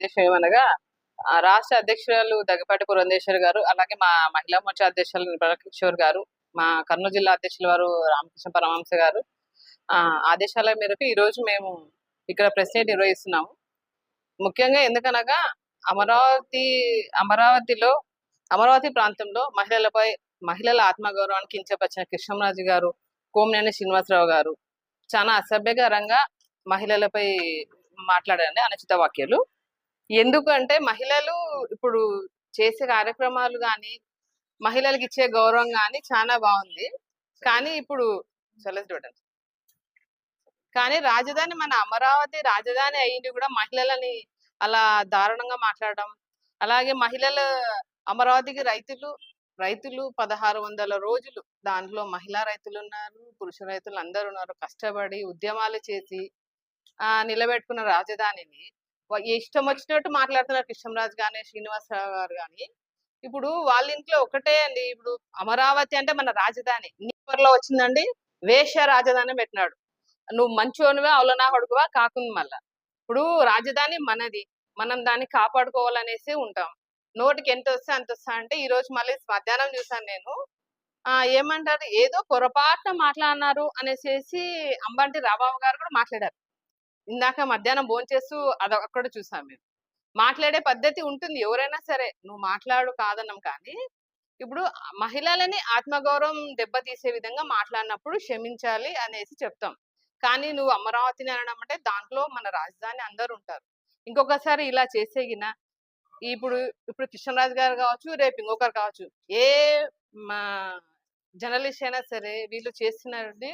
ఉద్దేశం ఏమనగా ఆ, రాష్ట్ర అధ్యక్షురాలు దగ్గపాటి పురంధేశ్వర్ గారు అలాగే మా మహిళా మోర్చా అధ్యక్షులు నిర్మలకిషోర్ గారు మా కర్నూలు జిల్లా అధ్యక్షుల వారు రామకృష్ణ పరమహంస గారు. ఆ, ఆదేశాల మేరకు ఈ రోజు మేము ఇక్కడ ప్రెస్ మీట్ నిర్వహిస్తున్నాము. ముఖ్యంగా ఎందుకనగా అమరావతి అమరావతిలో అమరావతి ప్రాంతంలో మహిళలపై మహిళల ఆత్మగౌరవానికి కించపరిచిన కృష్ణంరాజు గారు కోమినేని శ్రీనివాసరావు గారు చాలా అసభ్యకరంగా మహిళలపై మాట్లాడారండి అనుచిత వాక్యాలు ఎందుకంటే మహిళలు ఇప్పుడు చేసే కార్యక్రమాలు కానీ మహిళలకు ఇచ్చే గౌరవం కానీ చాలా బాగుంది కానీ ఇప్పుడు చాలా చూడండి కానీ రాజధాని మన అమరావతి రాజధాని అయ్యింది కూడా మహిళలని అలా దారుణంగా మాట్లాడడం. అలాగే మహిళలు అమరావతికి రైతులు రైతులు పదహారు వందల రోజులు దాంట్లో మహిళా రైతులు ఉన్నారు పురుష రైతులు అందరు ఉన్నారు. కష్టపడి ఉద్యమాలు చేసి ఆ నిలబెట్టుకున్న రాజధానిని ఇష్టం వచ్చినట్టు మాట్లాడుతున్నారు కృష్ణరాజు కానీ శ్రీనివాసరావు గారు కానీ ఇప్పుడు వాళ్ళ ఇంట్లో ఒకటే అండి. ఇప్పుడు అమరావతి అంటే మన రాజధాని. నీపర్లో వచ్చిందండి వేష రాజధాని పెట్టినాడు. నువ్వు మంచోనివా అవులనా కొడుకువా కాకుండా మళ్ళా ఇప్పుడు రాజధాని మనది. మనం దాన్ని కాపాడుకోవాలనేసి ఉంటాం. నోటికి ఎంత వస్తే అంత వస్తా అంటే ఈ రోజు మళ్ళీ మధ్యాహ్నం చూసాను నేను. ఆ ఏమంటారు? ఏదో పొరపాటున మాట్లాడినారు అనేసి అంబంటి రాబాబు గారు కూడా మాట్లాడారు. ఇందాక మధ్యాహ్నం భోంచేస్తూ అది అక్కడ చూసాం మేము. మాట్లాడే పద్ధతి ఉంటుంది. ఎవరైనా సరే నువ్వు మాట్లాడు కాదన్నాం కానీ ఇప్పుడు మహిళలని ఆత్మగౌరవం దెబ్బతీసే విధంగా మాట్లాడినప్పుడు క్షమించాలి అనేసి చెప్తాం. కానీ నువ్వు అమరావతిని అనడం అంటే దాంట్లో మన రాజధాని అందరు ఉంటారు. ఇంకొకసారి ఇలా చేసేగిన ఇప్పుడు ఇప్పుడు కృష్ణరాజు గారు కావచ్చు రేపు ఇంకొకరు కావచ్చు ఏ మా జర్నలిస్ట్ అయినా సరే వీళ్ళు చేస్తున్నది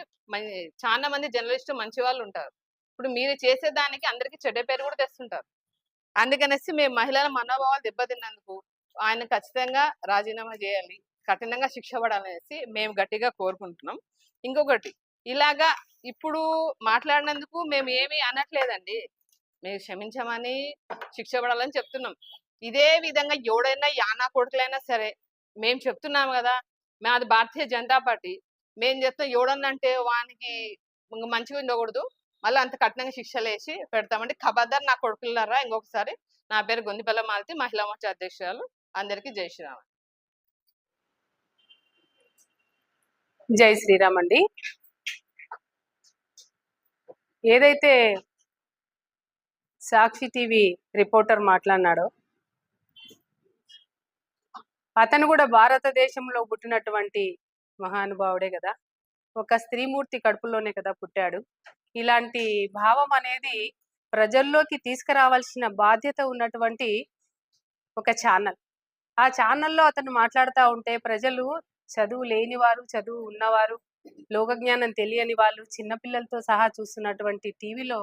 చాలా మంది జర్నలిస్ట్ మంచి వాళ్ళు ఉంటారు. ఇప్పుడు మీరు చేసే దానికి అందరికి చెడ్డ పేరు కూడా తెస్తుంటారు. అందుకనేసి మేము మహిళల మనోభావాలు దెబ్బతిన్నందుకు ఆయన ఖచ్చితంగా రాజీనామా చేయాలి కఠినంగా శిక్ష పడాలనేసి మేము గట్టిగా కోరుకుంటున్నాం. ఇంకొకటి ఇలాగా ఇప్పుడు మాట్లాడినందుకు మేము ఏమీ అనట్లేదండి. మేము క్షమించమని శిక్ష పడాలని చెప్తున్నాం. ఇదే విధంగా ఎవడైనా యానా కొడుకులైనా సరే మేము చెప్తున్నాం కదా మాది భారతీయ జనతా పార్టీ. మేము చెప్తాం ఎవడన్నా అంటే వానికి మంచిగా ఉండకూడదు. మళ్ళీ అంత కఠినంగా శిక్షలు వేసి పెడతామండి. ఖబర్దార్ నా కొడుకులరా ఇంకొకసారి నా పేరు గొందిపల్ల మాలతి మహిళా మోర్చా అధ్యక్షురాలు. అందరికీ జై శ్రీరామ్ జై శ్రీరామ్ అండి. ఏదైతే సాక్షి టీవీ రిపోర్టర్ మాట్లాడినాడో అతను కూడా భారతదేశంలో పుట్టినటువంటి మహానుభావుడే కదా. ఒక స్త్రీమూర్తి కడుపులోనే కదా పుట్టాడు. ఇలాంటి భావం అనేది ప్రజల్లోకి తీసుకురావాల్సిన బాధ్యత ఉన్నటువంటి ఒక ఛానల్. ఆ ఛానల్లో అతను మాట్లాడుతూ ఉంటే ప్రజలు చదువు లేని వారు చదువు ఉన్నవారు లోకజ్ఞానం తెలియని వాళ్ళు చిన్నపిల్లలతో సహా చూస్తున్నటువంటి టీవీలో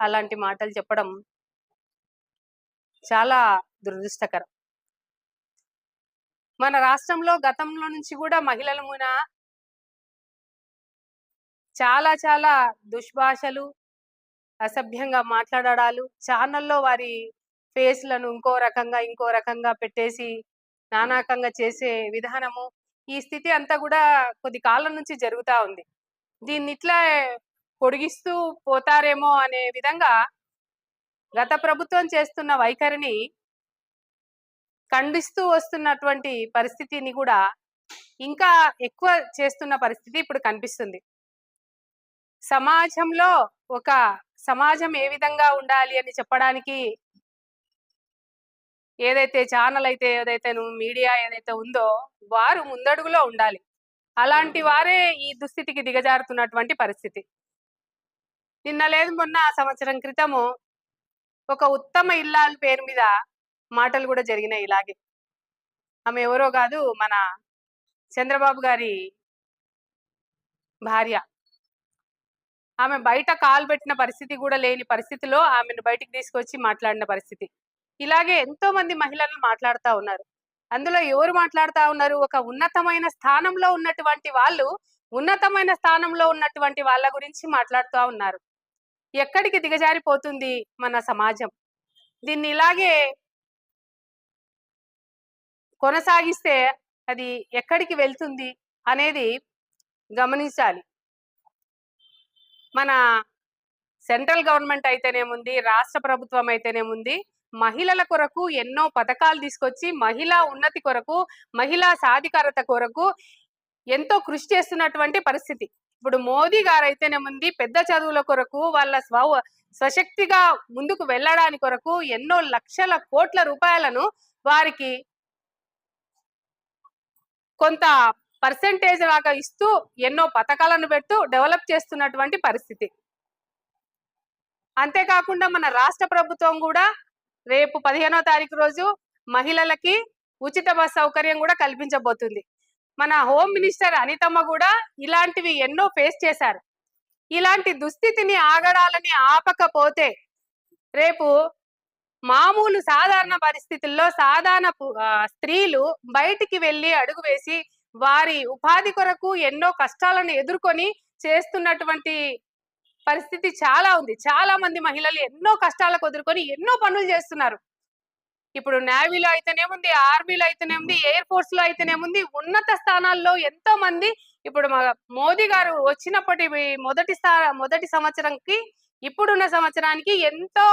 అలాంటి మాటలు చెప్పడం చాలా దురదృష్టకరం. మన రాష్ట్రంలో గతంలో నుంచి కూడా మహిళల మీద చాలా చాలా దుష్భాషలు అసభ్యంగా మాట్లాడాలు ఛానల్లో వారి ఫేస్లను ఇంకో రకంగా ఇంకో రకంగా పెట్టేసి నానాకంగా చేసే విధానము ఈ స్థితి అంతా కూడా కొద్ది కాలం నుంచి జరుగుతా ఉంది. దీన్ని ఇట్లా పొడిగిస్తూ పోతారేమో అనే విధంగా గత ప్రభుత్వం చేస్తున్న వైఖరిని ఖండిస్తూ వస్తున్నటువంటి పరిస్థితిని కూడా ఇంకా ఎక్కువ చేస్తున్న పరిస్థితి ఇప్పుడు కనిపిస్తుంది. సమాజంలో ఒక సమాజం ఏ విధంగా ఉండాలి అని చెప్పడానికి ఏదైతే ఛానల్ అయితే ఏదైతే మీడియా ఏదైతే ఉందో వారు ముందడుగులో ఉండాలి. అలాంటి వారే ఈ దుస్థితికి దిగజారుతున్నటువంటి పరిస్థితి. నిన్న లేదు మొన్న సంవత్సరం క్రితము ఒక ఉత్తమ ఇల్లాల పేరు మీద మాటలు కూడా జరిగినాయి ఇలాగే. ఆమె ఎవరో కాదు మన చంద్రబాబు గారి భార్య. ఆమె బయట కాలు పెట్టిన పరిస్థితి కూడా లేని పరిస్థితిలో ఆమెను బయటికి తీసుకొచ్చి మాట్లాడిన పరిస్థితి. ఇలాగే ఎంతో మంది మహిళలు మాట్లాడుతూ ఉన్నారు. అందులో ఎవరు మాట్లాడుతూ ఉన్నారు? ఒక ఉన్నతమైన స్థానంలో ఉన్నటువంటి వాళ్ళు ఉన్నతమైన స్థానంలో ఉన్నటువంటి వాళ్ళ గురించి మాట్లాడుతూ ఉన్నారు. ఎక్కడికి దిగజారిపోతుంది మన సమాజం? దీన్ని ఇలాగే కొనసాగిస్తే అది ఎక్కడికి వెళ్తుంది అనేది గమనించాలి. మన సెంట్రల్ గవర్నమెంట్ అయితేనేముంది రాష్ట్ర ప్రభుత్వం అయితేనేముంది మహిళల కొరకు ఎన్నో పథకాలు తీసుకొచ్చి మహిళా ఉన్నతి కొరకు మహిళా సాధికారత కొరకు ఎంతో కృషి చేస్తున్నటువంటి పరిస్థితి. ఇప్పుడు మోదీ గారు అయితేనేముంది పెద్ద చదువుల కొరకు వాళ్ళ స్వ స్వశక్తిగా ముందుకు వెళ్ళడానికి కొరకు ఎన్నో లక్షల కోట్ల రూపాయలను వారికి కొంత పర్సెంటేజ్ లాగా ఇస్తూ ఎన్నో పథకాలను పెడుతూ డెవలప్ చేస్తున్నటువంటి పరిస్థితి. అంతేకాకుండా మన రాష్ట్ర ప్రభుత్వం కూడా రేపు పదిహేనో తారీఖు రోజు మహిళలకి ఉచిత బస్ సౌకర్యం కూడా కల్పించబోతుంది. మన హోమ్ మినిస్టర్ అనితమ్మ కూడా ఇలాంటివి ఎన్నో ఫేస్ చేశారు. ఇలాంటి దుస్థితిని ఆగడాలని ఆపకపోతే రేపు మామూలు సాధారణ పరిస్థితుల్లో సాధారణ స్త్రీలు బయటికి వెళ్ళి అడుగు వేసి వారి ఉపాధి కొరకు ఎన్నో కష్టాలను ఎదుర్కొని చేస్తున్నటువంటి పరిస్థితి చాలా ఉంది. చాలా మంది మహిళలు ఎన్నో కష్టాలకు ఎదుర్కొని ఎన్నో పనులు చేస్తున్నారు. ఇప్పుడు నేవీలో అయితేనేముంది ఆర్మీలో అయితేనేముంది ఎయిర్ ఫోర్స్లో అయితేనేముంది ఉన్నత స్థానాల్లో ఎంతో మంది ఇప్పుడు మా మోదీ గారు వచ్చినప్పటి మొదటి స్థా మొదటి సంవత్సరంకి ఇప్పుడున్న సంవత్సరానికి ఎంతో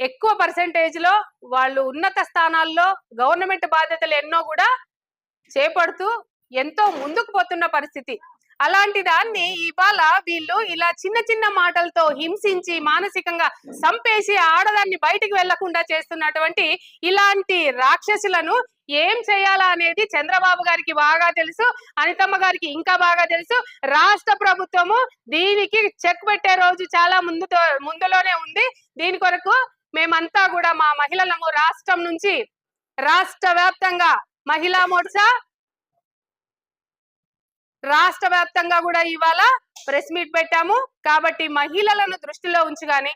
ఎక్కువ పర్సెంటేజ్లో వాళ్ళు ఉన్నత స్థానాల్లో గవర్నమెంట్ బాధ్యతలు ఎన్నో కూడా చేపడుతూ ఎంతో ముందుకు పోతున్న పరిస్థితి. అలాంటి దాన్ని ఇవాళ వీళ్ళు ఇలా చిన్న చిన్న మాటలతో హింసించి మానసికంగా సంపేసి ఆడదాన్ని బయటికి వెళ్ళకుండా చేస్తున్నటువంటి ఇలాంటి రాక్షసులను ఏం చేయాలా అనేది చంద్రబాబు గారికి బాగా తెలుసు అనితమ్మ గారికి ఇంకా బాగా తెలుసు. రాష్ట్ర ప్రభుత్వము దీనికి చెక్ పెట్టే రోజు చాలా ముందుతో ముందులోనే ఉంది. దీని కొరకు మేమంతా కూడా మా మహిళలము రాష్ట్రం నుంచి రాష్ట్ర వ్యాప్తంగా మహిళా మోర్చా రాష్ట్ర వ్యాప్తంగా కూడా ఇవాళ ప్రెస్ మీట్ పెట్టాము. కాబట్టి మహిళలను దృష్టిలో ఉంచుగానే